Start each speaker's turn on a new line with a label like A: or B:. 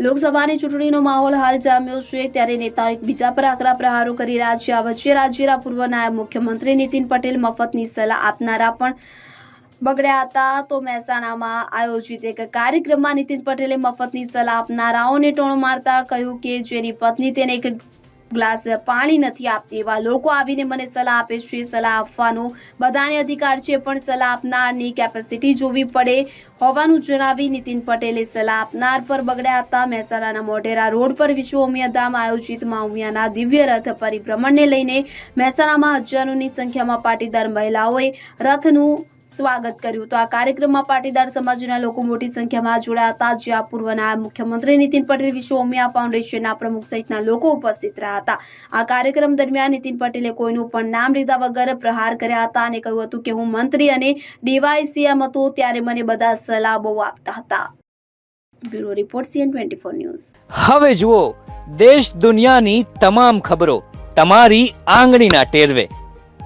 A: લોકસભાની ચૂંટણીનો માહોલ હાલ જામ્યો છે ત્યારે નેતાઓ એકબીજા પર આકરા પ્રહારો કરી રહ્યા છે. આ વચ્ચે રાજ્યના પૂર્વ નાયબ મુખ્યમંત્રી નીતિન પટેલ મફતની સલાહ આપનારા પણ બગડ્યા હતા. તો મહેસાણામાં આયોજિત એક કાર્યક્રમમાં નીતિન પટેલે મફતની સલાહ આપનારાઓને ટોણ મારતા કહ્યું કે જેની પત્ની તેને એક ગ્લાસ પાણી નથી આપતી. એવા લોકો આવીને મને સલાહ આપે છે, સલાહ આપવાનો. બધાને અધિકાર છે, પણ સલાહ આપનારની કેપેસિટી જોવી પડે. હોવાનું જણાવી નીતિન પટેલે સલાહ આપનાર પર બગડ્યા હતા. મહેસાણાના મોઢેરા રોડ પર વિશ્વ ઉમિયાધામ આયોજિત મા ઉમિયાના દિવ્ય રથ પરિભ્રમણને લઈને મહેસાણામાં હજારોની સંખ્યામાં પાટીદાર મહિલાઓએ રથનું સ્વાગત કર્યું. તો આ કાર્યક્રમમાં પાટીદાર સમાજના લોકો મોટી સંખ્યામાં જોડાયા. હતા જ્યાં પૂર્વ નાયબ મુખ્યમંત્રી નીતિન પટેલ, વિશ્વ ઉમિયા ફાઉન્ડેશનના પ્રમુખ સહિતના લોકો ઉપસ્થિત રહ્યા હતા. આ કાર્યક્રમ દરમિયાન નીતિન પટેલે કોઈનું પણ નામ લીધા વગર પ્રહાર કર્યા હતા અને કહ્યું હતું કે હું મંત્રી અને ડીવાયસીએમ હતો ત્યારે મને બધા સલાહ બહુ આપતા હતા. Bureau report CN twenty four news.
B: હવે જુઓ, દેશ દુનિયાની તમામ ખબરો તમારી આંગળીના ટેરવે.